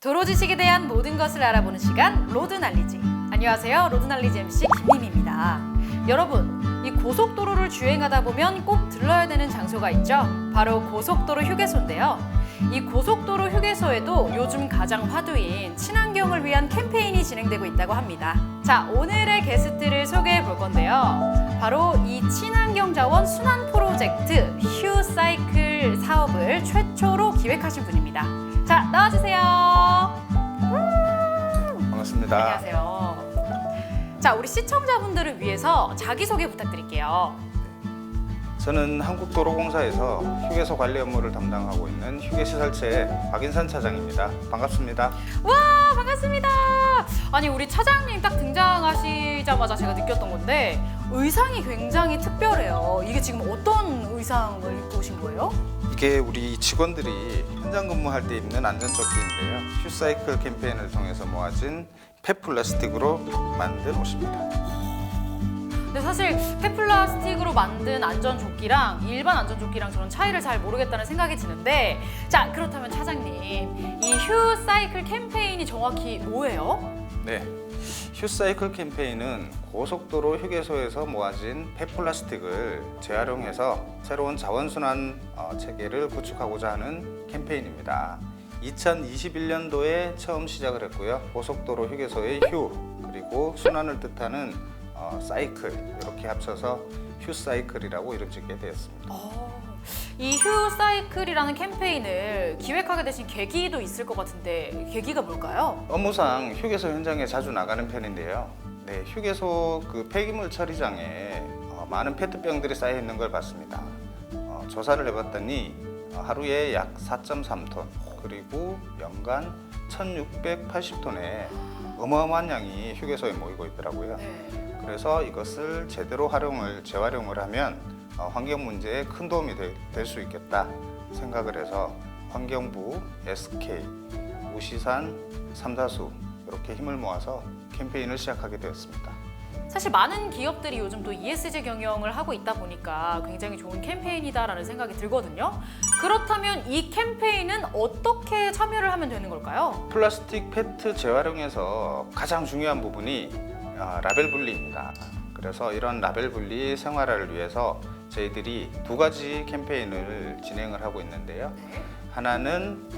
도로 지식에 대한 모든 것을 알아보는 시간 로드 날리지. 안녕하세요. 로드 날리지 MC 김림입니다. 여러분, 이 고속도로를 주행하다 보면 꼭 들러야 되는 장소가 있죠. 바로 고속도로 휴게소인데요. 이 고속도로 휴게소에도 요즘 가장 화두인 친환경을 위한 캠페인이 진행되고 있다고 합니다. 자, 오늘의 게스트를 소개해 볼 건데요. 바로 이 친환경 자원 순환 프로젝트 휴 사이클 사업을 최초로 기획하신 분입니다. 자, 나와주세요. 반갑습니다. 안녕하세요. 자, 우리 시청자분들을 위해서 자기소개 부탁드릴게요. 저는 한국도로공사에서 휴게소 관리 업무를 담당하고 있는 휴게시설체 박인선 차장입니다. 반갑습니다. 와, 반갑습니다. 아니, 우리 차장님 딱 등장하시자마자 제가 느꼈던 건데 의상이 굉장히 특별해요. 이게 지금 어떤 의상을 입고 오신 거예요? 이게 우리 직원들이 현장 근무할 때 입는 안전조끼인데요. 휴사이클 캠페인을 통해서 모아진 폐플라스틱으로 만든 옷입니다. 근데 사실 폐플라스틱으로 만든 안전조끼랑 일반 안전조끼랑 저는 차이를 잘 모르겠다는 생각이 드는데 자, 그렇다면 차장님, 이 휴 사이클 캠페인이 정확히 뭐예요? 네. 휴사이클 캠페인은 고속도로 휴게소에서 모아진 폐플라스틱을 재활용해서 새로운 자원순환 어, 체계를 구축하고자 하는 캠페인입니다. 2021년도에 처음 시작을 했고요. 고속도로 휴게소의 휴 그리고 순환을 뜻하는 어, 사이클 이렇게 합쳐서 휴사이클이라고 이름 짓게 되었습니다. 어, 이 휴사이클이라는 캠페인을 기획하게 되신 계기도 있을 것 같은데 계기가 뭘까요? 업무상 휴게소 현장에 자주 나가는 편인데요. 네, 휴게소 그 폐기물 처리장에 어, 많은 페트병들이 쌓여 있는 걸 봤습니다. 어, 조사를 해봤더니 어, 하루에 약 4.3톤 그리고 연간 1,680톤의 어마어마한 양이 휴게소에 모이고 있더라고요. 네. 그래서 이것을 제대로 활용을 재활용을 하면 어, 환경 문제에 큰 도움이 될 수 있겠다 생각을 해서 환경부, SK, 우시산, 삼다수 이렇게 힘을 모아서 캠페인을 시작하게 되었습니다. 사실 많은 기업들이 요즘 또 ESG 경영을 하고 있다 보니까 굉장히 좋은 캠페인이다라는 생각이 들거든요. 그렇다면 이 캠페인은 어떻게 참여를 하면 되는 걸까요? 플라스틱 페트 재활용에서 가장 중요한 부분이 아, 라벨 분리입니다. 그래서 이런 라벨 분리 생활화를 위해서 저희들이 두 가지 캠페인을 진행을 하고 있는데요. 하나는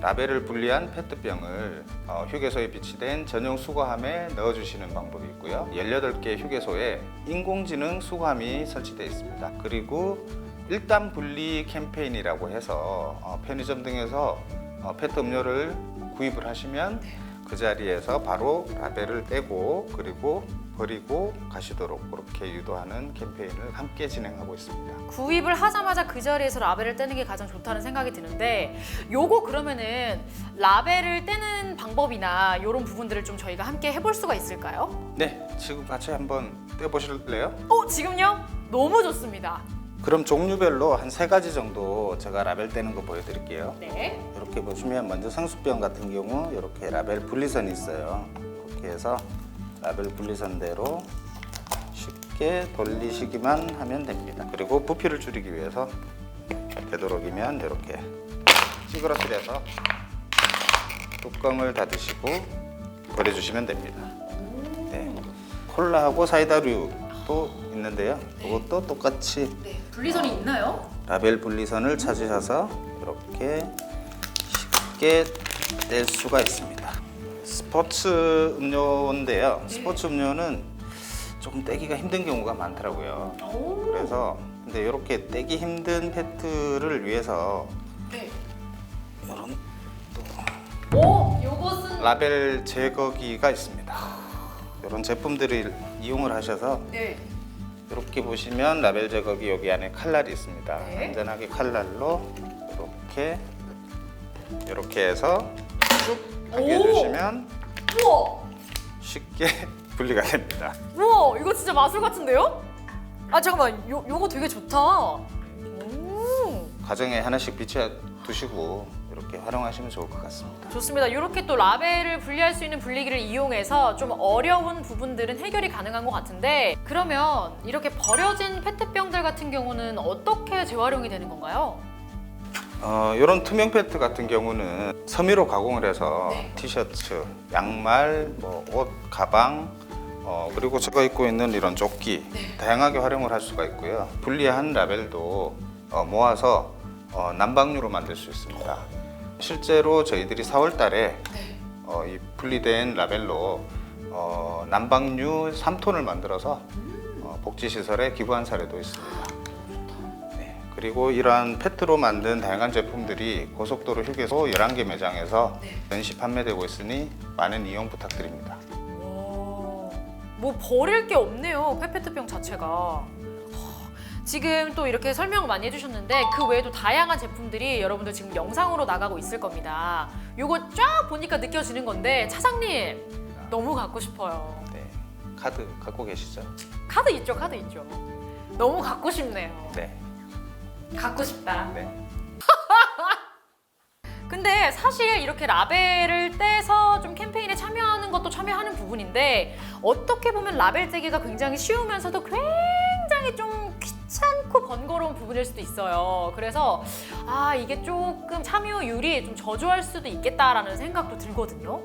라벨을 분리한 페트병을 어, 휴게소에 비치된 전용 수거함에 넣어주시는 방법이 있고요. 18개 휴게소에 인공지능 수거함이 설치되어 있습니다. 그리고 일단 분리 캠페인이라고 해서 어, 편의점 등에서 어, 페트 음료를 구입을 하시면 그 자리에서 바로 라벨을 떼고 그리고 버리고 가시도록 그렇게 유도하는 캠페인을 함께 진행하고 있습니다. 구입을 하자마자 그 자리에서 라벨을 떼는 게 가장 좋다는 생각이 드는데 요거 그러면은 라벨을 떼는 방법이나 이런 부분들을 좀 저희가 함께 해볼 수가 있을까요? 네, 지금 같이 한번 떼보실래요? 어 지금요? 너무 좋습니다. 그럼 종류별로 한 세 가지 정도 제가 라벨 떼는 거 보여드릴게요. 네. 이렇게 보시면 먼저 상수병 같은 경우 이렇게 라벨 분리선이 있어요. 이렇게 해서 라벨 분리선대로 쉽게 돌리시기만 하면 됩니다. 그리고 부피를 줄이기 위해서 되도록이면 이렇게 찌그러뜨려서 뚜껑을 닫으시고 버려주시면 됩니다. 네. 콜라하고 사이다류도 있는데요. 이것도 똑같이 네. 분리선이 있나요? 라벨 분리선을 찾으셔서 이렇게 쉽게 뗄 수가 있습니다. 스포츠 음료인데요. 스포츠 음료는 조금 떼기가 힘든 경우가 많더라고요. 오. 그래서 근데 이렇게 떼기 힘든 페트를 위해서 네. 이런 오, 요것은 라벨 제거기가 있습니다. 이런 제품들을 이용을 하셔서 네. 이렇게 보시면 라벨 제거기 여기 안에 칼날이 있습니다. 네. 안전하게 칼날로 이렇게 이렇게 해서 쭉 당겨주시면 우와. 쉽게 분리가 됩니다. 우와, 이거 진짜 마술 같은데요? 아 잠깐만, 요 요거 되게 좋다. 오. 가정에 하나씩 비춰 두시고 이렇게 활용하시면 좋을 것 같습니다. 좋습니다. 이렇게 또 라벨을 분리할 수 있는 분리기를 이용해서 좀 어려운 부분들은 해결이 가능한 것 같은데 그러면 이렇게 버려진 페트병들 같은 경우는 어떻게 재활용이 되는 건가요? 어, 이런 투명 패드 같은 경우는 섬유로 가공을 해서 네. 티셔츠, 양말, 뭐 옷, 가방, 어, 그리고 제가 입고 있는 이런 조끼 네. 다양하게 활용을 할 수가 있고요. 분리한 라벨도 어, 모아서 어, 난방류로 만들 수 있습니다. 실제로 저희들이 4월달에 네. 어, 이 분리된 라벨로 어, 난방류 3톤을 만들어서 어, 복지시설에 기부한 사례도 있습니다. 네, 그리고 이러한 페트로 만든 다양한 제품들이 고속도로 휴게소 11개 매장에서 네. 전시 판매되고 있으니 많은 이용 부탁드립니다. 오, 뭐 버릴 게 없네요. 페페트병 자체가. 허, 지금 또 이렇게 설명을 많이 해주셨는데 그 외에도 다양한 제품들이 여러분들 지금 영상으로 나가고 있을 겁니다. 요거 쫙 보니까 느껴지는 건데 차장님 너무 갖고 싶어요. 네, 카드 갖고 계시죠? 카드 있죠, 카드 있죠. 너무 갖고 싶네요. 네. 갖고 싶다. 네. 근데 사실 이렇게 라벨을 떼서 좀 캠페인에 참여하는 것도 참여하는 부분인데 어떻게 보면 라벨 떼기가 굉장히 쉬우면서도 굉장히 좀 귀찮고 번거로운 부분일 수도 있어요. 그래서 아 이게 조금 참여율이 좀 저조할 수도 있겠다라는 생각도 들거든요.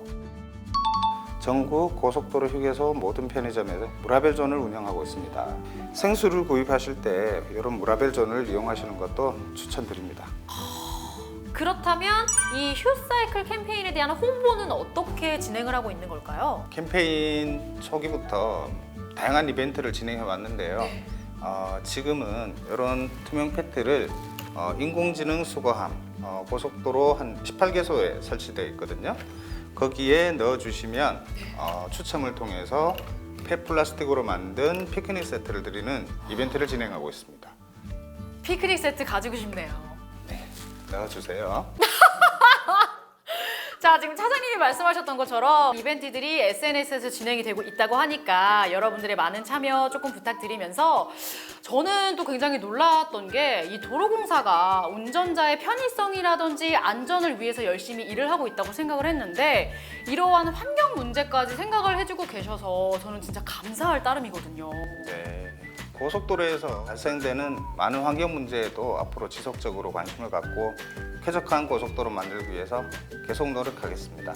전국 고속도로 휴게소 모든 편의점에서 무라벨존을 운영하고 있습니다. 생수를 구입하실 때 이런 무라벨존을 이용하시는 것도 추천드립니다. 그렇다면 이 휴사이클 캠페인에 대한 홍보는 어떻게 진행을 하고 있는 걸까요? 캠페인 초기부터 다양한 이벤트를 진행해 왔는데요. 어, 지금은 이런 투명 패트를 어, 인공지능 수거함 어, 고속도로 한 18개소에 설치되어 있거든요. 거기에 넣어주시면 어, 추첨을 통해서 폐 플라스틱으로 만든 피크닉 세트를 드리는 이벤트를 진행하고 있습니다. 피크닉 세트 가지고 싶네요. 넣어주세요. 자, 지금 차장님이 말씀하셨던 것처럼 이벤트들이 SNS에서 진행이 되고 있다고 하니까 여러분들의 많은 참여 조금 부탁드리면서 저는 또 굉장히 놀랐던 게 이 도로공사가 운전자의 편의성이라든지 안전을 위해서 열심히 일을 하고 있다고 생각을 했는데 이러한 환경 문제까지 생각을 해주고 계셔서 저는 진짜 감사할 따름이거든요. 네. 고속도로에서 발생되는 많은 환경 문제에도 앞으로 지속적으로 관심을 갖고 쾌적한 고속도로 만들기 위해서 계속 노력하겠습니다.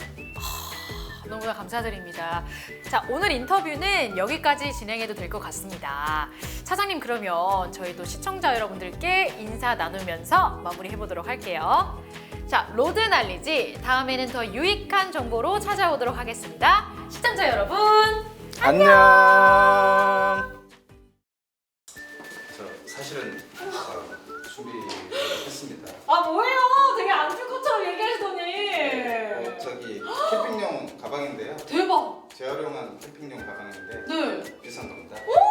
너무나 감사드립니다. 자, 오늘 인터뷰는 여기까지 진행해도 될 것 같습니다. 차장님, 그러면 저희도 시청자 여러분들께 인사 나누면서 마무리해 보도록 할게요. 자, 로드 날리지 다음에는 더 유익한 정보로 찾아오도록 하겠습니다. 시청자 여러분, 안녕. 재활용한 캠핑용 가방인데 네, 비싼 겁니다. 감